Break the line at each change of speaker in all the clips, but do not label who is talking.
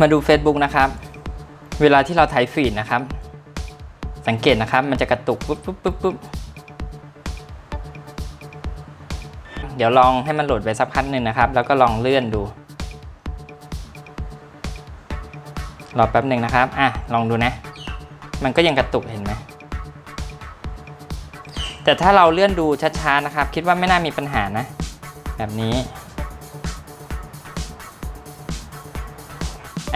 มาดู Facebook นะครับ เวลาที่เราถ่ายฟีดนะครับ สังเกตนะครับ มันจะกระตุกปุ๊บปุ๊บปุ๊บปุ๊บเดี๋ยวลองให้มันโหลดไปสักพักหนึ่งนะครับ แล้วก็ลองเลื่อนดู รอแป๊บหนึ่งนะครับ อะ ลองดูนะ มันก็ยังกระตุกเห็นไหม แต่ถ้าเราเลื่อนดูช้าๆนะครับ คิดว่าไม่น่ามีปัญหานะ แบบนี้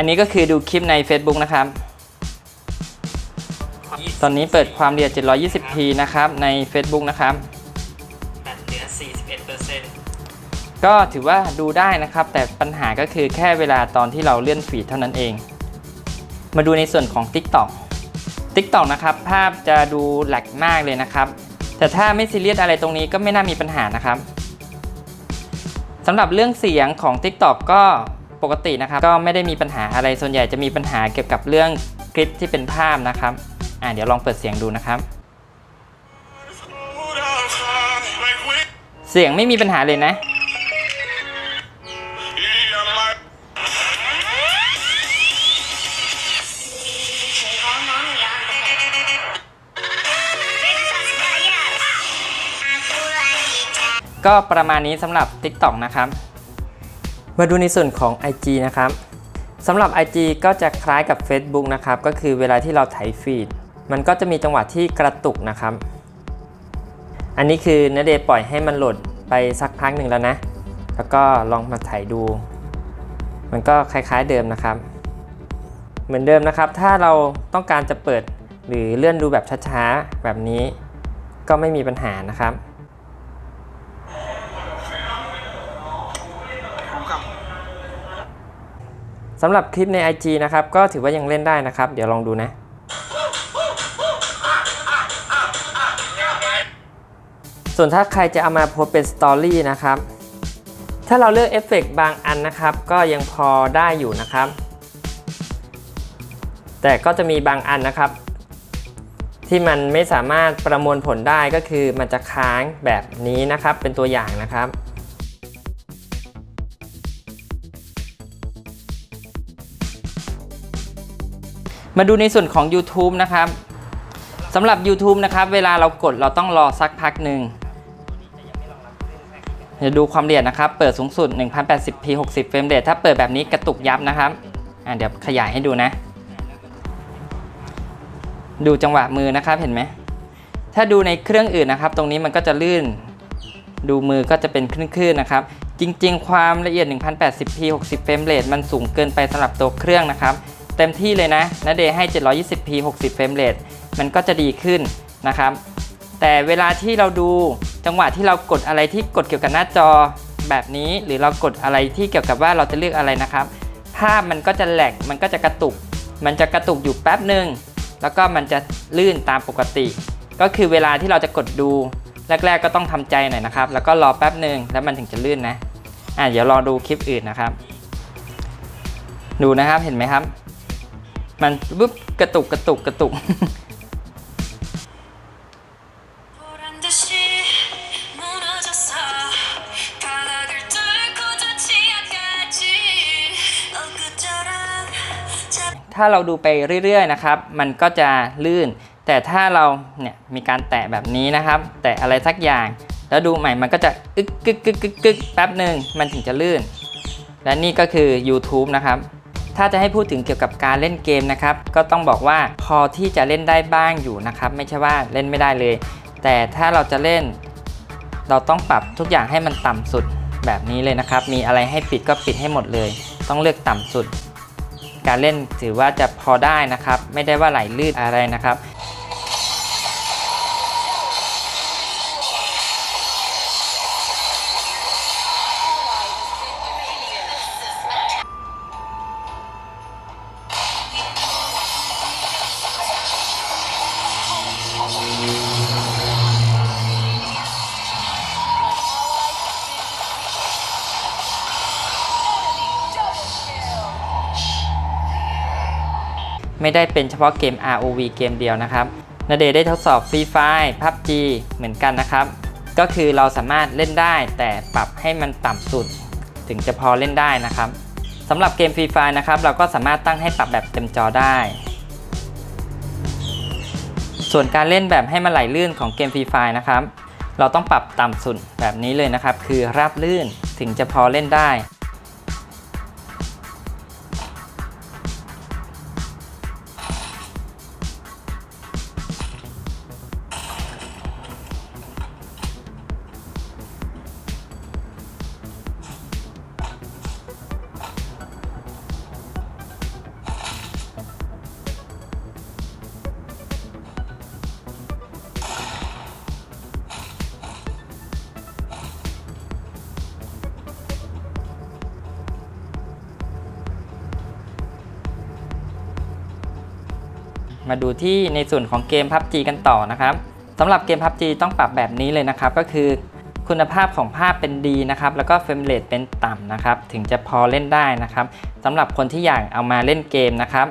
อันนี้ก็คือดูคลิปใน Facebook นะครับ ตอนนี้เปิดความเรียด 720p นะครับใน Facebook นะครับตัดเหลือ41%ก็ถือว่าดูได้นะครับ แต่ปัญหาก็คือแค่เวลาตอนที่เราเลื่อนฟีดเท่านั้นเอง มาดูในส่วนของ TikTok TikTok นะครับ ภาพจะดูแหลกมากเลยนะครับ แต่ถ้าไม่ซีเรียสอะไรตรงนี้ก็ไม่น่ามีปัญหานะครับสำหรับเรื่องเสียงของ TikTok ก็ ปกตินะครับ ก็ไม่ได้มีปัญหาอะไรส่วนใหญ่จะมีปัญหาเกี่ยวกับเรื่องคลิปที่เป็นภาพนะครับอ่าเดี๋ยวลองเปิดเสียงดูนะครับ เสียงไม่มีปัญหาเลยนะ ก็ประมาณนี้สำหรับ TikTok นะครับ มาดูในส่วนของ IG นะครับสำหรับ IG ก็จะคล้ายกับ Facebook นะครับ ก็คือเวลาที่เราถ่ายฟีด มันก็จะมีจังหวะที่กระตุกนะครับ อันนี้คือเนเดย์ปล่อยให้มันโหลดไปสักพักหนึ่งแล้วนะ แล้วก็ลองมาถ่ายดู มันก็คล้ายๆเดิมนะครับ เหมือนเดิมนะครับ ถ้าเราต้องการจะเปิดหรือเลื่อนดูแบบช้าๆ แบบนี้ ก็ไม่มีปัญหานะครับ สำหรับคลิปใน IG นะครับ ก็ถือว่ายังเล่นได้นะครับ เดี๋ยวลองดูนะ ส่วนถ้าใครจะเอามาโพสเป็นสตอรี่นะครับ ถ้าเราเลือกเอฟเฟกต์บางอันนะครับ ก็ยังพอได้อยู่นะครับ แต่ก็จะมีบางอันนะครับ ที่มันไม่สามารถประมวลผลได้ก็คือมันจะค้างแบบนี้นะครับ เป็นตัวอย่างนะครับ มาดูในส่วนของ YouTube นะครับสำหรับ YouTube นะครับ เวลาเรากดเราต้องรอสักพักหนึ่งเดี๋ยวดูความละเอียดนะครับ เปิดสูงสุด 1080p 60 เฟรมเรทถ้าเปิดแบบนี้กระตุกยับนะครับอะเดี๋ยวขยายให้ดูนะ ดูจังหวะมือนะครับเห็นไหม ถ้าดูในเครื่องอื่นนะครับ ตรงนี้มันก็จะลื่น ดูมือก็จะเป็นคลื่นๆนะครับ จริงๆ ความละเอียด 1080p 60 เฟรมเรทมันสูงเกินไปสำหรับตัวเครื่องนะครับ เต็มที่เลยนะนะเดย์ให้ 720p 60 เฟรมเรทมันก็จะดีขึ้นนะครับ แต่เวลาที่เราดูจังหวะที่เรากดอะไรที่กดเกี่ยวกับหน้าจอแบบนี้ หรือเรากดอะไรที่เกี่ยวกับว่าเราจะเลือกอะไรนะครับ ภาพมันก็จะแหลกมันก็จะกระตุก มันจะกระตุกอยู่แป๊บหนึ่งแล้วก็มันจะลื่นตามปกติ ก็คือเวลาที่เราจะกดดูแรก ๆ ก็ต้องทำใจหน่อยนะครับ แล้วก็รอแป๊บหนึ่งแล้วมันถึงจะลื่นนะอะเดี๋ยวรอดูคลิปอื่นนะครับ ดูนะครับเห็นไหมครับ มันปุ๊บกระตุกกระตุกกระตุก ถ้าเราดูไปเรื่อยๆนะครับ มันก็จะลื่น แต่ถ้าเราเนี่ยมีการแตะแบบนี้นะครับ แตะอะไรสักอย่าง แล้วดูใหม่มันก็จะกึกกึกกึกกึกแป๊บหนึ่งมันถึงจะลื่น และนี่ก็คือ YouTube นะครับ ถ้าจะให้พูดถึงเกี่ยวกับการเล่นเกมนะครับ ก็ต้องบอกว่าพอที่จะเล่นได้บ้างอยู่นะครับ ไม่ใช่ว่าเล่นไม่ได้เลย แต่ถ้าเราจะเล่น เราต้องปรับทุกอย่างให้มันต่ำสุดแบบนี้เลยนะครับ มีอะไรให้ปิดก็ปิดให้หมดเลย ต้องเลือกต่ำสุด การเล่นถือว่าจะพอได้นะครับ ไม่ได้ว่าไหลลื่นอะไรนะครับ ไม่ได้เป็นเฉพาะเกม ROV เกมเดียวนะครับนาเดย์ได้ทดสอบ Free Fire PUBG เหมือนกันนะครับ ก็คือเราสามารถเล่นได้แต่ปรับให้มันต่ำสุด ถึงจะพอเล่นได้นะครับสำหรับเกมฟรีไฟนะครับเราก็สามารถตั้งให้ปรับแบบเต็มจอได้ ส่วนการเล่นแบบให้มันไหลลื่นของเกมฟรีไฟนะครับ เราต้องปรับต่ำสุดแบบนี้เลยนะครับ คือราบลื่นถึงจะพอเล่นได้ มาดูที่ในส่วนของเกม PUBG กันต่อนะครับสำหรับเกม PUBG ต้องปรับแบบนี้เลยนะครับ ก็คือคุณภาพของภาพเป็นดีนะครับ แล้วก็เฟรมเรทเป็นต่ำนะครับ ถึงจะพอเล่นได้นะครับสำหรับคนที่อยากเอามาเล่นเกมนะครับ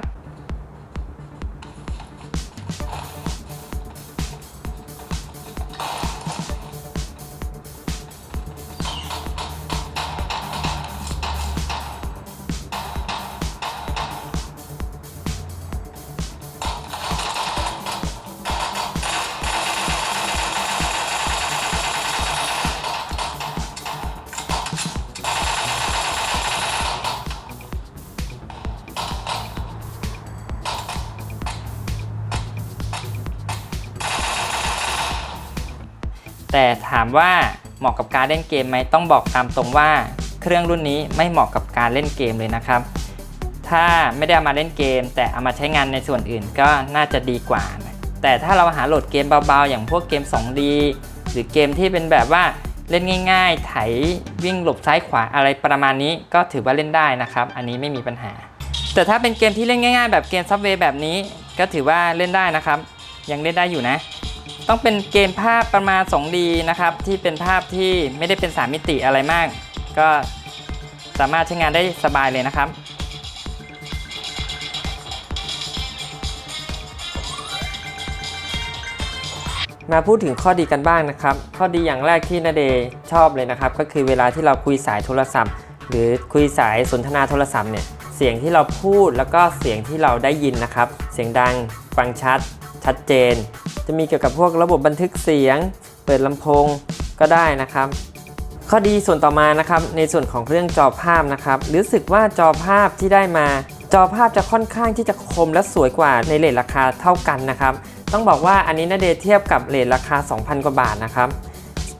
แต่ถามว่าเหมาะกับการเล่นเกมไหมต้องบอกตามตรงว่าเครื่องรุ่นนี้ไม่เหมาะกับการเล่นเกมเลยนะครับ ถ้าไม่ได้เอามาเล่นเกม แต่เอามาใช้งานในส่วนอื่นก็น่าจะดีกว่า แต่ถ้าเราหาโหลดเกมเบาๆ อย่างพวกเกม 2D หรือเกมที่เป็นแบบว่าเล่นง่ายๆ ไถวิ่งหลบซ้ายขวาอะไรประมาณนี้ก็ถือว่าเล่นได้นะครับ อันนี้ไม่มีปัญหา แต่ถ้าเป็นเกมที่เล่นง่าย ๆ แบบเกมซับเวย์แบบนี้ก็ถือว่าเล่นได้นะครับ ยังเล่นได้อยู่นะ ต้องเป็นเกมภาพประมาณ 2D นะครับ ที่เป็นภาพที่ไม่ได้เป็น 3 มิติอะไรมาก ก็สามารถใช้งานได้สบายเลยนะครับมาพูดถึงข้อดีกันบ้างนะครับ ข้อดีอย่างแรกที่นาเดย์ชอบเลยนะครับ ก็คือเวลาที่เราคุยสายโทรศัพท์ หรือคุยสายสนทนาโทรศัพท์เนี่ยเสียงที่เราพูดแล้วก็เสียงที่เราได้ยินนะครับ เสียงดังฟังชัด ชัดเจน จะมีเกี่ยวกับพวกระบบบันทึกเสียง เปิดลำโพงก็ได้นะครับ ข้อดีส่วนต่อมานะครับ ในส่วนของเรื่องจอภาพนะครับรู้สึกว่าจอภาพที่ได้มา จอภาพจะค่อนข้างที่จะคมและสวยกว่าในเลทราคาเท่ากันนะครับ ต้องบอกว่าอันนี้นาเดเทียบกับเลทราคา 2,000 กว่าบาทนะครับ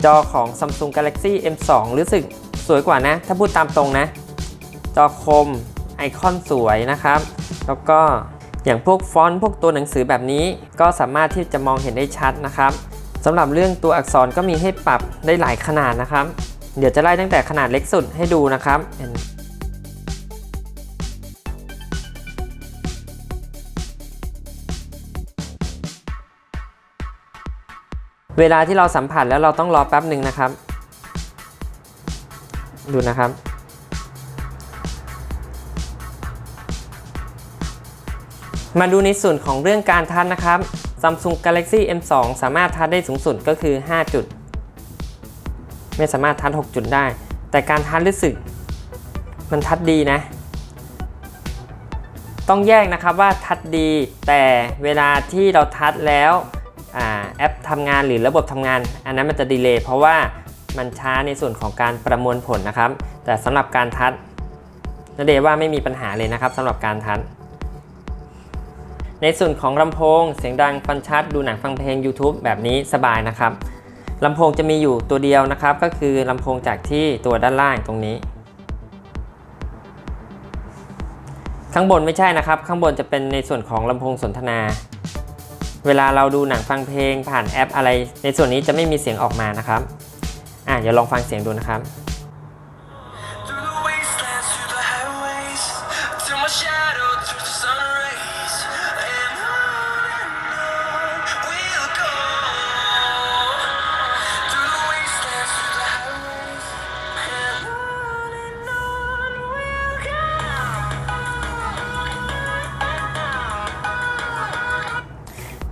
จอของ Samsung Galaxy M2 รู้สึกสวยกว่านะ ถ้าพูดตามตรงนะ จอคมไอคอนสวยนะครับ แล้วก็ อย่างพวกฟอนต์พวกตัวหนังสือแบบนี้ ก็สามารถที่จะมองเห็นได้ชัดนะครับสำหรับเรื่องตัวอักษรก็มีให้ปรับได้หลายขนาดนะครับ เดี๋ยวจะไล่ตั้งแต่ขนาดเล็กสุดให้ดูนะครับเห็นเวลาที่เราสัมผัสแล้วเราต้องรอแป๊บหนึ่งนะครับ ดูนะครับ มาดูในส่วนของเรื่องการทัชนะครับ Samsung Galaxy M2 สามารถทัชได้สูงสุดก็คือ 5 จุด ไม่สามารถทัช6จุดได้ แต่การทัชรู้สึก มันทัชดีนะ ต้องแยกนะครับว่าทัชดี แต่เวลาที่เราทัชแล้วอแอปทำงานหรือระบบทำงาน อันนั้นมันจะดีเลย์เพราะว่ามันช้าในส่วนของการประมวลผลนะครับ แต่สำหรับการทัชนเดว่าไม่มีปัญหาเลยนะครับสำหรับการทัช ในส่วนของลำโพง เสียงดังฟังชัด ดูหนังฟังเพลง YouTube แบบนี้สบายนะครับลำโพงจะมีอยู่ตัวเดียวนะครับ ก็คือลำโพงจากที่ตัวด้านล่างตรงนี้ ข้างบนไม่ใช่นะครับ ข้างบนจะเป็นในส่วนของลำโพงสนทนา เวลาเราดูหนังฟังเพลงผ่านแอปอะไร ในส่วนนี้จะไม่มีเสียงออกมานะครับ อะเดี๋ยวลองฟังเสียงดูนะครับ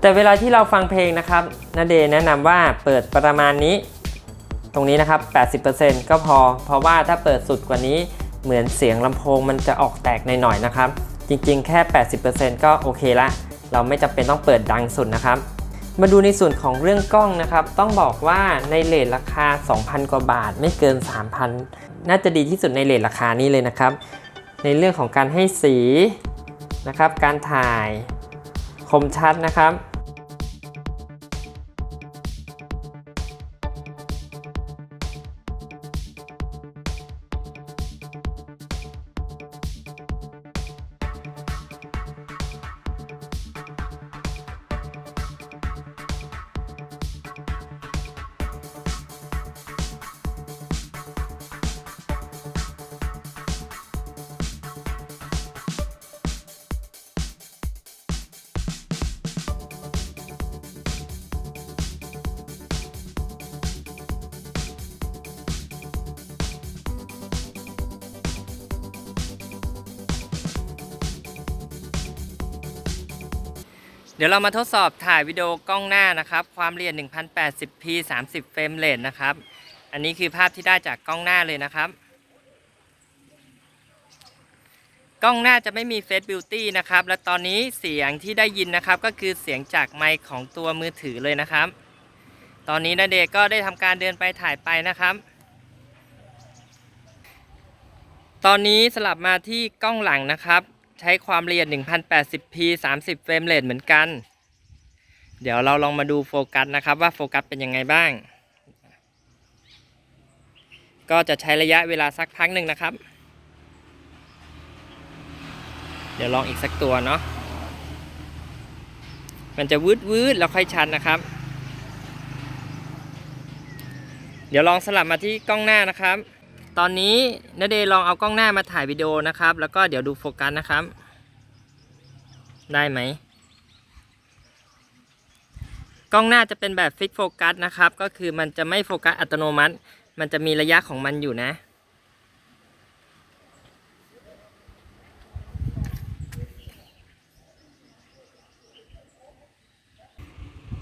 แต่เวลาที่เราฟังเพลงนะครับนาเดย์แนะนำว่าเปิดประมาณนี้ ตรงนี้นะครับ 80%ก็พอ เพราะว่าถ้าเปิดสุดกว่านี้เหมือนเสียงลำโพงมันจะออกแตกหน่อยๆนะครับ จริงๆ แค่ 80%ก็โอเคละ เราไม่จำเป็นต้องเปิดดังสุดนะครับ มาดูในส่วนของเรื่องกล้องนะครับ ต้องบอกว่าในเลทราคา 2,000 กว่าบาทไม่เกิน 3,000 น่าจะดีที่สุดในเลทราคานี้เลยนะครับ ในเรื่องของการให้สีนะครับ การถ่ายคมชัดนะครับ
เดี๋ยวเรามาทดสอบถ่ายวิดีโอกล้องหน้านะครับ ความละเอียด 1080p 30 เฟรมเรทนะครับ อันนี้คือภาพที่ได้จากกล้องหน้าเลยนะครับ กล้องหน้าจะไม่มี Face Beauty นะครับ และตอนนี้เสียงที่ได้ยินนะครับ ก็คือเสียงจากไมค์ของตัวมือถือเลยนะครับ ตอนนี้นาเดชก็ได้ทำการเดินไปถ่ายไปนะครับ ตอนนี้สลับมาที่กล้องหลังนะครับ ใช้ความละเอียด 1080p 30 เฟรมเรทเหมือนกัน เดี๋ยวเราลองมาดูโฟกัสนะครับว่าโฟกัสเป็นยังไงบ้าง ก็จะใช้ระยะเวลาสักพักหนึ่งนะครับ เดี๋ยวลองอีกสักตัวเนาะ มันจะวืดวืดแล้วค่อยชัดนะครับ เดี๋ยวลองสลับมาที่กล้องหน้านะครับ ตอนนี้นเดย์ลองเอากล้องหน้ามาถ่ายวิดีโอนะครับ แล้วก็เดี๋ยวดูโฟกัสนะครับ ได้ไหมกล้องหน้าจะเป็นแบบฟิกโฟกัสนะครับ ก็คือมันจะไม่โฟกัสอัตโนมัติ มันจะมีระยะของมันอยู่นะ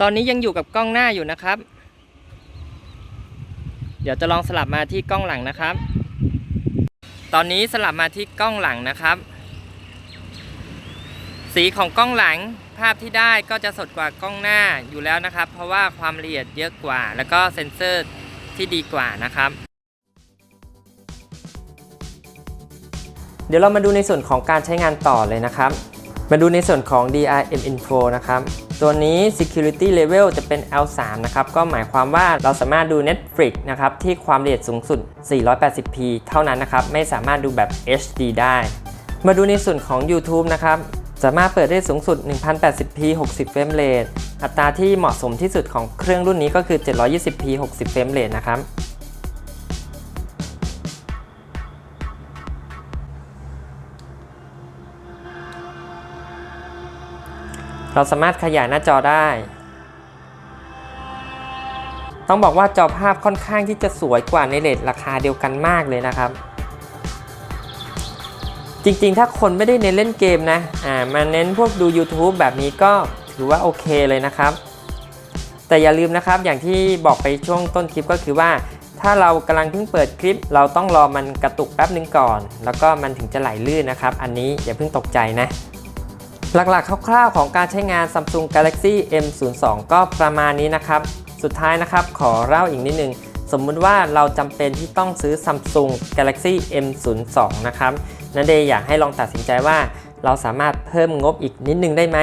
ตอนนี้ยังอยู่กับกล้องหน้าอยู่นะครับ เดี๋ยวจะลองสลับมาที่กล้องหลังนะครับ ตอนนี้สลับมาที่กล้องหลังนะครับ สีของกล้องหลังภาพที่ได้ก็จะสดกว่ากล้องหน้าอยู่แล้วนะครับ เพราะว่าความละเอียดเยอะกว่า แล้วก็เซ็นเซอร์ที่ดีกว่านะครับ
เดี๋ยวเรามาดูในส่วนของการใช้งานต่อเลยนะครับ มาดูในส่วนของ DRM Info นะครับ ตัวนี้ Security Level จะเป็น L3 นะครับ ก็หมายความว่าเราสามารถดู Netflix นะครับ ที่ความละเอียดสูงสุด 480p เท่านั้นนะครับ ไม่สามารถดูแบบ HD ได้ มาดูในส่วนของ YouTube นะครับ สามารถเปิดได้สูงสุด 1080p 60 เฟรมเรทอัตราที่เหมาะสมที่สุดของเครื่องรุ่นนี้ก็คือ 720p 60 เฟรมเรทนะครับ เราสามารถขยายหน้าจอได้ ต้องบอกว่าจอภาพค่อนข้างที่จะสวยกว่าในเลทราคาเดียวกันมากเลยนะครับ จริงๆ ถ้าคนไม่ได้เน้นเล่นเกมนะ อ่า มาเน้นพวกดู YouTube แบบนี้ก็ถือว่าโอเคเลยนะครับ แต่อย่าลืมนะครับ อย่างที่บอกไปช่วงต้นคลิปก็คือว่าถ้าเรากำลังเพิ่งเปิดคลิป เราต้องรอมันกระตุกแป๊บนึงก่อน แล้วก็มันถึงจะไหลลื่นนะครับ อันนี้อย่าเพิ่งตกใจนะ หลักๆ คร่าวๆ ของการใช้งาน Samsung Galaxy M02 ก็ประมาณนี้นะครับ สุดท้ายนะครับขอเล่าอีกนิดนึง สมมุติว่าเราจำเป็นที่ต้องซื้อ Samsung Galaxy M02 นะครับนั่นเดยอยากให้ลองตัดสินใจว่า เราสามารถเพิ่มงบอีกนิดนึงได้ไหม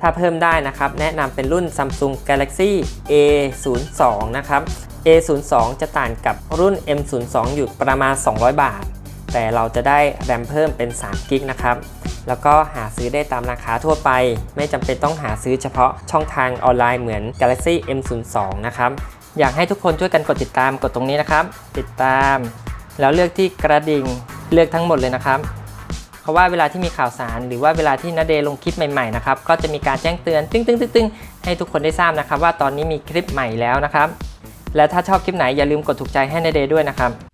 ถ้าเพิ่มได้นะครับ แนะนำเป็นรุ่น Samsung Galaxy A02 นะครับ A02 จะต่างกับรุ่น M02 อยู่ประมาณ 200 บาท แต่เราจะได้แรมเพิ่มเป็น3กิกนะครับ แล้วก็หาซื้อได้ตามราคาทั่วไป ไม่จำเป็นต้องหาซื้อเฉพาะช่องทางออนไลน์เหมือน Galaxy M02 นะครับ อยากให้ทุกคนช่วยกันกดติดตามกดตรงนี้นะครับ ติดตาม แล้วเลือกที่กระดิ่งเลือกทั้งหมดเลยนะครับเพราะว่าเวลาที่มีข่าวสาร หรือว่าเวลาที่นาเดย์ลงคลิปใหม่ๆนะครับก็จะมีการแจ้งเตือนตึ้งตึ้งตึ้งต้งให้ทุกคนได้ทราบนะครับ ว่าตอนนี้มีคลิปใหม่แล้วนะครับ และถ้าชอบคลิปไหนอย่าลืมกดถูกใจให้นาเดย์ด้วยนะครับ